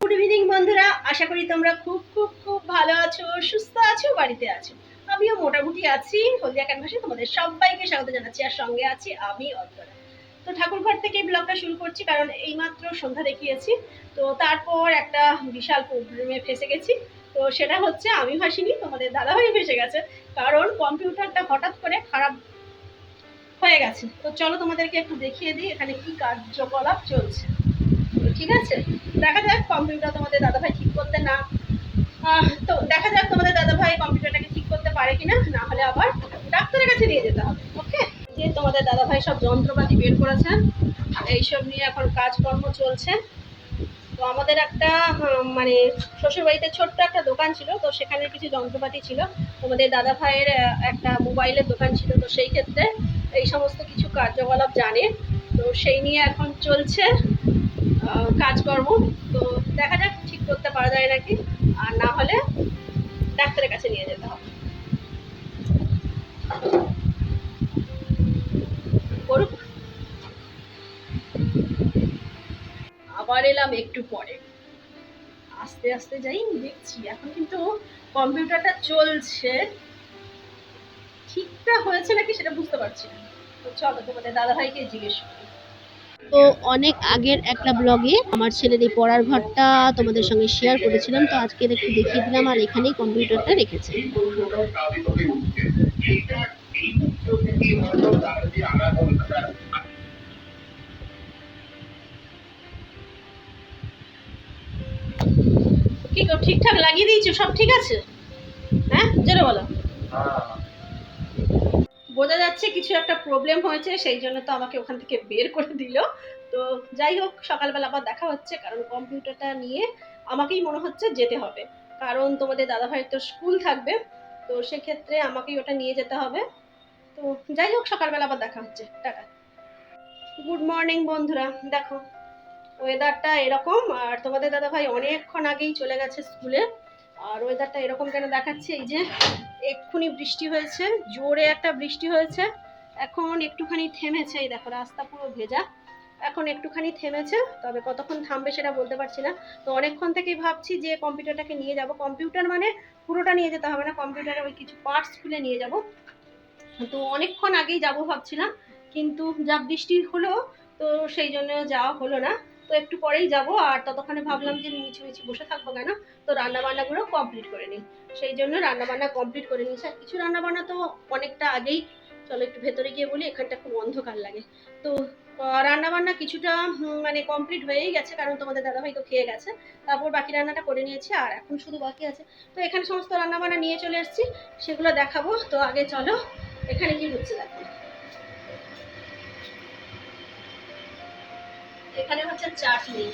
Good evening বন্ধুরা। আশা করি তোমরা খুব খুব খুব ভালো আছো, সুস্থ আছো, বাড়িতে আছো। আমিও মোটামুটি আছি। হলদিয়া ক্যানভাসে তোমাদের সবাইকে স্বাগত জানাচ্ছি, আর সঙ্গে আছি আমি অন্তরা। তো ঠাকুরঘর থেকে ব্লগটা শুরু করছি, কারণ এইমাত্র সন্ধ্যা দেখিয়েছি। তো তারপর একটা বিশাল প্রবলেমে ফেসে গেছি। তো সেটা হচ্ছে আমি ভাসিনি তোমাদের দাদাভাই ফেসে গেছে। কারণ কম্পিউটারটা হঠাৎ করে খারাপ হয়ে গেছে। তো চলো তোমাদেরকে একটু দেখিয়ে দিই এখানে কি কার্যকলাপ চলছে। ঠিক আছে? দেখা যাক কম্পিউটার তোমাদের দাদাভাই ঠিক করতে না তো দেখা যাক তোমাদের দাদাভাই কম্পিউটারটাকে ঠিক করতে পারে কিনা, না হলে আবার ডাক্তারের কাছে নিয়ে যেতে হবে ওকে যে তোমাদের দাদাভাই সব যন্ত্রপাতি বের করেছেন, এইসব নিয়ে এখন কাজকর্ম চলছে। তো আমাদের একটা মানে শ্বশুরবাড়িতে ছোট্ট একটা দোকান ছিল, তো সেখানে কিছু যন্ত্রপাতি ছিল। তোমাদের দাদা ভাইয়ের একটা মোবাইলের দোকান ছিল, তো সেই ক্ষেত্রে এই সমস্ত কিছু কার্যকলাপ জানে। তো সেই নিয়ে এখন চলছে কাজকর্ম। তো দেখা যাক, ঠিক করতে পারা যায় নাকি। আর না হলে ডাক্তারের কাছে নিয়ে যেতে হবে। করুক। আবার এলাম একটু পরে। আস্তে আস্তে যাই, দেখছি। এখন কিন্তু কম্পিউটারটা চলছে। ঠিকঠাক হয়েছে নাকি সেটা বুঝতে পারছি না। তো চলো তোমাদের দাদাভাইকে জিজ্ঞেস করি। তো অনেক আগের একটা ব্লগে আমার ছেলের এই পড়ার ঘরটা তোমাদের সঙ্গে শেয়ার করেছিলাম তো আজকে একটু দেখিয়ে দিলাম আর এখানেই কম্পিউটারটা রেখেছে। কি গো ঠিকঠাক লাগিয়ে দিয়েছ? সব ঠিক আছে? হ্যাঁ? জোরে বলো। বোঝা যাচ্ছে কিছু একটা প্রবলেম হয়েছে, সেই জন্য তো আমাকে ওখান থেকে বের করে দিল। তো যাই হোক, সকালবেলা আবার দেখা হচ্ছে, কারণ কম্পিউটারটা নিয়ে আমাকেই মনে হচ্ছে যেতে হবে। কারণ তোমাদের দাদাভাইয়ের তো স্কুল থাকবে, তো সেক্ষেত্রে আমাকেই ওটা নিয়ে যেতে হবে। তো যাই হোক, সকালবেলা আবার দেখা হচ্ছে। টাটা। গুড মর্নিং বন্ধুরা। দেখো ওয়েদারটা এরকম, আর তোমাদের দাদাভাই অনেকক্ষণ আগেই চলে গেছে স্কুলে। আর ওয়েদারটা এরকম কেন দেখাচ্ছে? এই যে এক্ষুনি বৃষ্টি হয়েছে, জোরে একটা বৃষ্টি হয়েছে। এখন একটুখানি থেমেছে, এই দেখো রাস্তা পুরো ভেজা। এখন একটুখানি থেমেছে, তবে কতক্ষণ থামবে সেটা বলতে পারছি না। তো অনেকক্ষণ থেকেই ভাবছি যে কম্পিউটারটাকে নিয়ে যাব। কম্পিউটার মানে পুরোটা নিয়ে যেতে হবে না, কম্পিউটারে ওই কিছু পার্টস খুলে নিয়ে যাব। তো অনেকক্ষণ আগেই যাব ভাবছিলাম, কিন্তু যা বৃষ্টি হলো, তো সেই জন্য যাওয়া হলো না। তো একটু পরেই যাব, আর ততক্ষণে ভাবলাম যে মিছি বসে থাকব কেন? তো রান্না বান্নাগুলো কমপ্লিট করে নিই। সেই জন্য রান্নাবান্না কমপ্লিট করে নিয়েছি। আর কিছু রান্নাবান্না তো অনেকটা আগেই, চলো একটু ভেতরে গিয়ে বলি, এখানটা খুব অন্ধকার লাগে। তো রান্নাবান্না কিছুটা মানে কমপ্লিট হয়েই গেছে, কারণ তোমাদের দাদাভাই তো খেয়ে গেছে। তারপর বাকি রান্নাটা করে নিয়েছি, আর এখন শুধু বাকি আছে। তো এখানে সমস্ত রান্নাবান্না নিয়ে চলে এসেছি, সেগুলো দেখাবো। তো আগে চলো, এখানে কি হচ্ছে দেখো। এখানে হচ্ছে চাটনি।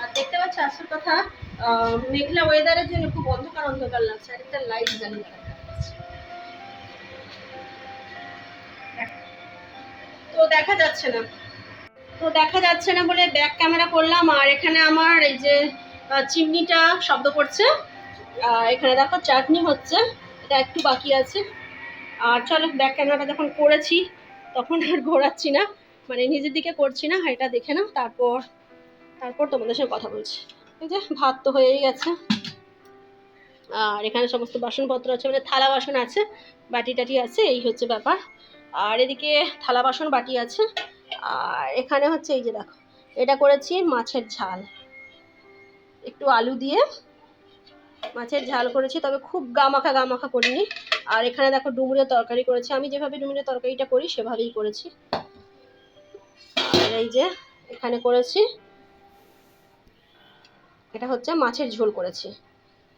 আর দেখতে পাচ্ছ আসল কথা মেঘলা ওয়েদারের জন্য খুব অন্ধকার অন্ধকার লাগছে। আর একটা লাইট জ্বালিয়ে তো দেখা যাচ্ছে না। তো দেখা যাচ্ছে না বলে ব্যাক ক্যামেরা করলাম। আর এখানে আমার এই যে চিমনিটা শব্দ করছে। এখানে দেখো চাটনি হচ্ছে। এটা একটু বাকি আছে। আর চলো ব্যাক ক্যামেরাটা যখন করেছি, তখন আর ঘোরাচ্ছি না। মানে নিজের দিকে করছি না এটা দেখে না তারপর তারপর তোমাদের সঙ্গে কথা বলছি। এই যে, ভাত তো হয়েই গেছে। আর এখানে সমস্ত বাসনপত্র আছে মানে থালা বাসন আছে, বাটি টাটি আছে, এই হচ্ছে ব্যাপার। আর এদিকে থালা বাসন বাটি আছে, আর এখানে হচ্ছে এই যে দেখো, এটা করেছি মাছের ঝাল। একটু আলু দিয়ে মাছের ঝাল করেছি, তবে খুব গামাখা গামাখা করিনি। আর এখানে দেখো ডুমুরের তরকারি করেছি, আমি যেভাবে ডুমুরের তরকারিটা করি, সেভাবেই করেছি। এই যে, এখানে করেছি। এটা হচ্ছে মাছের ঝোল করেছি।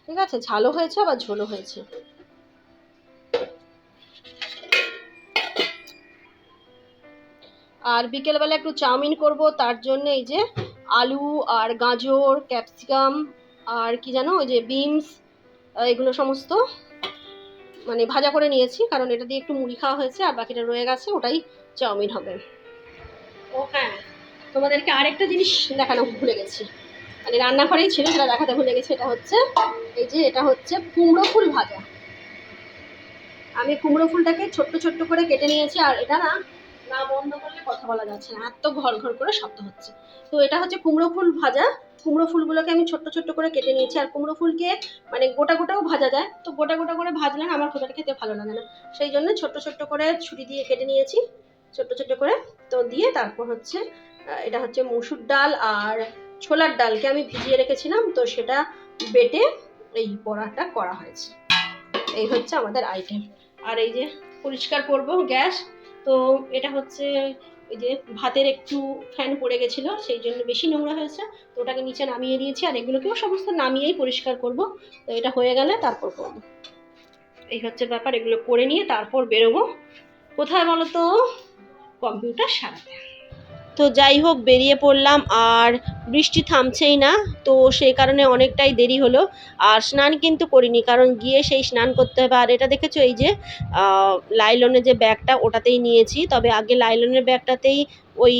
ঠিক আছে? ঝালও হয়েছে, আবার ঝোলও হয়েছে। আর বিকেলবেলা একটু চাউমিন করব, তার জন্য এই যে আলু আর গাজর, ক্যাপসিকাম আর কি জানো, ওই যে বিনস এগুলো সমস্ত মানে ভাজা করে নিয়েছি, কারণ এটা দিয়ে একটু মুড়ি খাওয়া হয়েছে, আর বাকিটা রয়ে গেছে, ওটাই চাউমিন হবে। ও হ্যাঁ তোমাদেরকে আরেকটা জিনিস দেখানো ভুলে গেছি। মানে রান্নাঘরেই ছিল, সেটা দেখাতে ভুলে গেছি, এটা হচ্ছে, এই যে এটা হচ্ছে কুমড়ো ফুল ভাজা। আমি কুমড়ো ফুলটাকে ছোট্ট ছোট্ট করে কেটে নিয়েছি, আর এটা না না বন্ধ করলে কথা বলা যাচ্ছে না, এত ঘর ঘর করে শব্দ হচ্ছে। তো এটা হচ্ছে কুমড়ো ফুল ভাজা। কুমড়ো ফুলগুলোকে আমি ছোট্ট ছোট্ট করে কেটে নিয়েছি, আর কুমড়ো ফুলকে মানে গোটা গোটাও ভাজা যায়। তো গোটা গোটা করে ভাজলে আমার খোদাটা খেতে ভালো লাগে না। সেই জন্য ছোট্ট ছোট্ট করে ছুরি দিয়ে কেটে নিয়েছি। ছোট্ট ছোট্ট করে। তো দিয়ে তারপর হচ্ছে এটা হচ্ছে মসুর ডাল আর ছোলার ডালকে আমি ভিজিয়ে রেখেছিলাম। তো সেটা বেটে এই বড়াটা করা হয়েছে। এই হচ্ছে আমাদের আইটেম আর এই যে পরিষ্কার করব গ্যাস। তো এটা হচ্ছে ওই যে ভাতের একটু ফ্যান পড়ে গেছিল, সেই জন্য বেশি নোংরা হয়েছে। তো ওটাকে নিচে নামিয়ে দিয়েছি আর এগুলোকেও সমস্ত নামিয়েই পরিষ্কার করব। তো এটা হয়ে গেলে তারপর করব। এই হচ্ছে ব্যাপার, এগুলো করে নিয়ে তারপর বেরোবো। কোথায় বলো তো? কম্পিউটার সারাতে তো যাই হোক বেরিয়ে পড়লাম আর বৃষ্টি থামছেই না, তো সেই কারণে অনেকটাই দেরি হলো। আর স্নান কিন্তু করিনি, কারণ গিয়ে সেই স্নান করতে হবে। আর এটা দেখেছ এই যে লাইলনের যে ব্যাগটা ওটাতেই নিয়েছি। তবে আগে লাইলনের ব্যাগটাতেই ওই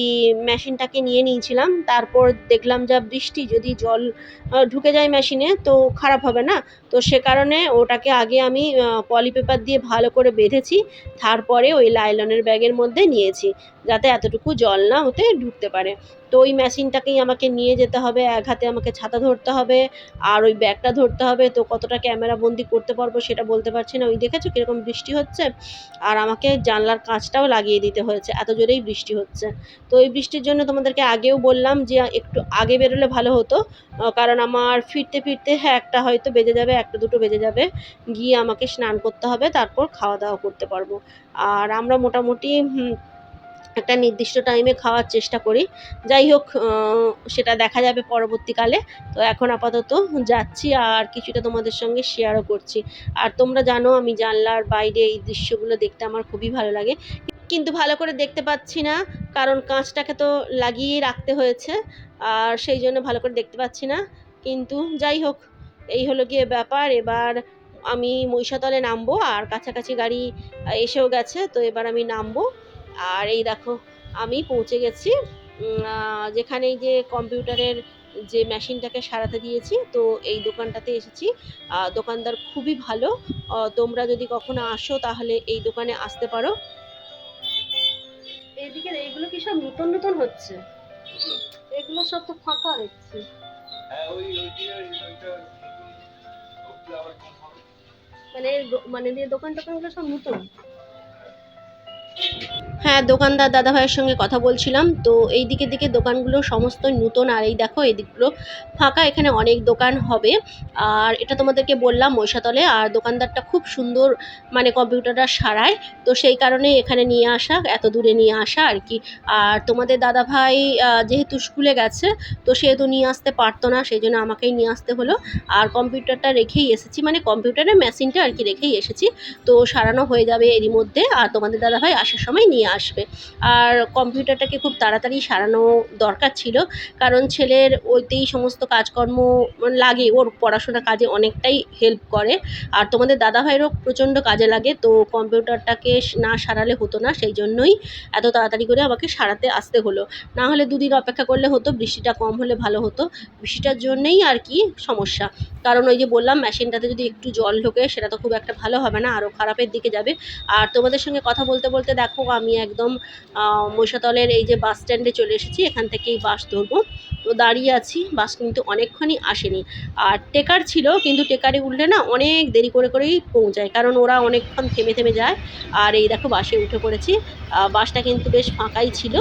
মেশিনটাকে নিয়ে নিয়েছিলাম। তারপর দেখলাম যা বৃষ্টি, যদি জল ঢুকে যায় মেশিনে তো খারাপ হবে না। তো সে কারণে ওটাকে আগে আমি পলি পেপার দিয়ে ভালো করে বেঁধেছি। তারপরে ওই লাইলনের ব্যাগের মধ্যে নিয়েছি, যাতে এতটুকু জল না ওতে ঢুকতে পারে। তো ওই মেশিনটাকেই আমাকে নিয়ে যেতে হবে, এক হাতে আমাকে ছাতা ধরতে হবে, আর ওই ব্যাগটা ধরতে হবে, তো কতটা ক্যামেরা বন্দি করতে পারব সেটা বলতে পারছি না। ওই দেখেছ কীরকম বৃষ্টি হচ্ছে? আর আমাকে জানলার কাঁচটাও লাগিয়ে দিতে হয়েছে, এত জোরেই বৃষ্টি হচ্ছে। তো এই বৃষ্টির জন্য তোমাদেরকে আগেও বললাম যে, একটু আগে বেরোলে ভালো হতো কারণ আমার ফিরতে ফিরতে হ্যাঁ একটা হয়তো বেজে যাবে, একটা দুটো বেজে যাবে, গিয়ে আমাকে স্নান করতে হবে, তারপর খাওয়া দাওয়া করতে পারব। আর আমরা মোটামুটি একটা নির্দিষ্ট টাইমে খাওয়ার চেষ্টা করি। যাই হোক সেটা দেখা যাবে পরবর্তীকালে। তো এখন আপাতত যাচ্ছি আর কিছুটা তোমাদের সঙ্গে শেয়ারও করছি। আর তোমরা জানো, আমি জানলার বাইরে এই দৃশ্যগুলো দেখতে আমার খুবই ভালো লাগে। কিন্তু ভালো করে দেখতে পাচ্ছি না, কারণ কাঁচটাকে তো লাগিয়ে রাখতে হয়েছে। আর সেই জন্য ভালো করে দেখতে পাচ্ছি না। কিন্তু যাই হোক এই হলো গিয়ে ব্যাপার। এবার আমি মহিষাতলে নামবো আর কাছাকাছি গাড়ি এসেও গেছে, তো এবার আমি নামবো। আর এই দেখো আমি পৌঁছে গেছি। যেখানে যে কম্পিউটারের যে মেশিনটাকে সারাতে দিয়েছি তো এই দোকানটাতে এসেছি। দোকানদার খুবই ভালো। তোমরা যদি কখনো আসো তাহলে এই দোকানে আসতে পারো। এইদিকে এইগুলো কি সব নতুন নতুন হচ্ছে? এগুলো সব তো ফাঁকা দেখছি। হ্যাঁ মানে মানে দিয়ে দোকান টোকানগুলো সব নতুন। হ্যাঁ দোকানদার দাদা ভাইয়ের সঙ্গে কথা বলছিলাম। তো এই দিকের দিকে দোকানগুলো সমস্ত নতুন আর এই দেখো, এই দিকগুলো ফাঁকা, এখানে অনেক দোকান হবে। আর এটা তোমাদেরকে বললাম মহিষাতলে, আর দোকানদারটা খুব সুন্দর মানে কম্পিউটারটা সারায়। তো সেই কারণে এখানে নিয়ে আসা, এত দূরে নিয়ে আসা আর কি। আর তোমাদের দাদা ভাই যেহেতু স্কুলে গেছে, তো সেহেতু নিয়ে আসতে পারতো না, সেই জন্য আমাকেই নিয়ে আসতে হলো। আর কম্পিউটারটা রেখেই এসেছি মানে কম্পিউটারের মেশিনটা আর কি রেখেই এসেছি। তো সারানো হয়ে যাবে এরই মধ্যে। আর তোমাদের দাদাভাই আসার সময় নিয়ে আসবে। আর কম্পিউটারটাকে খুব তাড়াতাড়ি সারানো দরকার ছিল, কারণ ছেলের ওইতেই সমস্ত কাজকর্ম লাগে, ওর পড়াশোনা কাজে অনেকটাই হেল্প করে। আর তোমাদের দাদাভাইয়েরও প্রচণ্ড কাজে লাগে, তো কম্পিউটারটাকে না সারালে হতো না, সেই জন্যই এত তাড়াতাড়ি করে আমাকে সারাতে আসতে হলো। না হলে দুদিন অপেক্ষা করলে হতো, বৃষ্টিটা কম হলে ভালো হতো। বৃষ্টিটার জন্যেই আর কি সমস্যা। কারণ ওই যে বললাম, মেশিনটাতে যদি একটু জল ঢোকে, সেটা তো খুব একটা ভালো হবে না আরও খারাপের দিকে যাবে। আর তোমাদের সঙ্গে কথা বলতে বলতে দেখো আমি একদম আহ, মহিষাতলের এই যে বাস স্ট্যান্ডে চলে এসেছি এখান থেকেই বাস ধরবো। তো দাঁড়িয়ে আছি বাস কিন্তু অনেকক্ষণই আসেনি। আর টেকার ছিল কিন্তু টেকারে উঠলে না অনেক দেরি করে করেই পৌঁছায় কারণ ওরা অনেকক্ষণ থেমে থেমে যায়। আর এই দেখো বাসে উঠে পড়েছি। বাসটা কিন্তু বেশ ফাঁকাই ছিল।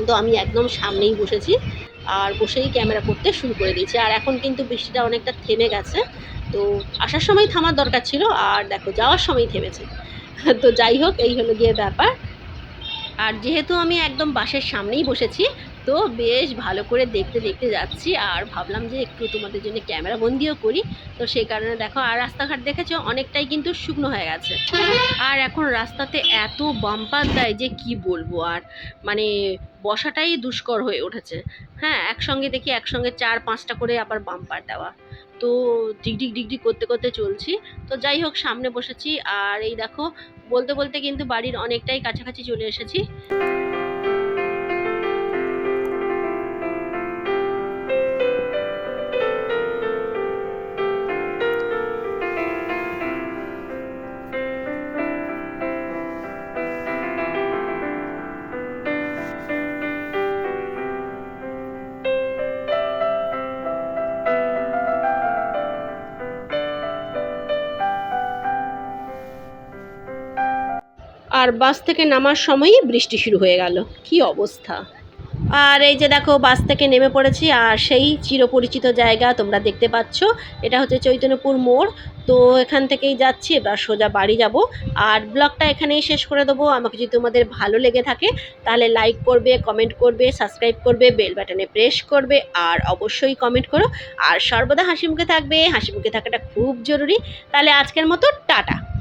তো আমি একদম সামনেই বসেছি। আর বসেই ক্যামেরা করতে শুরু করে দিয়েছি। আর এখন কিন্তু বৃষ্টিটা অনেকটা থেমে গেছে। তো আসার সময় থামার দরকার ছিল আর দেখো যাওয়ার সময় থেমেছে। তো যাই হোক, এই হলো গিয়ে ব্যাপার। আর যেহেতু আমি একদম বাসের সামনেই বসেছি, তো বেশ ভালো করে দেখতে দেখতে যাচ্ছি। আর ভাবলাম যে একটু তোমাদের জন্য ক্যামেরা বন্দিও করি। তো সেই কারণে দেখো, আর রাস্তাঘাট দেখেছ, অনেকটাই কিন্তু শুকনো হয়ে গেছে। আর এখন রাস্তাতে এত বাম্পার দেয় যে কি বলব আর মানে বসাটাই দুষ্কর হয়ে উঠেছে। হ্যাঁ একসঙ্গে দেখি, একসঙ্গে চার পাঁচটা করে আবার বাম্পার দেওয়া। তো ডিগডিগ ডিগডিগ করতে করতে চলছি। তো যাই হোক, সামনে বসেছি। আর এই দেখো, বলতে বলতে কিন্তু বাড়ির অনেকটাই কাছাকাছি চলে এসেছি। আর বাস থেকে নামার সময়ই বৃষ্টি শুরু হয়ে গেল। কি অবস্থা? আর এই যে দেখো, বাস থেকে নেমে পড়েছি, আর সেই চিরপরিচিত জায়গা তোমরা দেখতে পাচ্ছ। এটা হচ্ছে চৈতন্যপুর মোড়। তো এখান থেকেই যাচ্ছি, এবার সোজা বাড়ি যাব। আর ব্লগটা এখানেই শেষ করে দেবো। আমাকে যদি তোমাদের ভালো লেগে থাকে, তাহলে লাইক করবে কমেন্ট করবে সাবস্ক্রাইব করবে বেল বাটনে প্রেস করবে, আর অবশ্যই কমেন্ট করো। আর সর্বদা হাসি মুখে থাকবে। হাসি মুখে থাকাটা খুব জরুরি। তাহলে আজকের মতো, টাটা।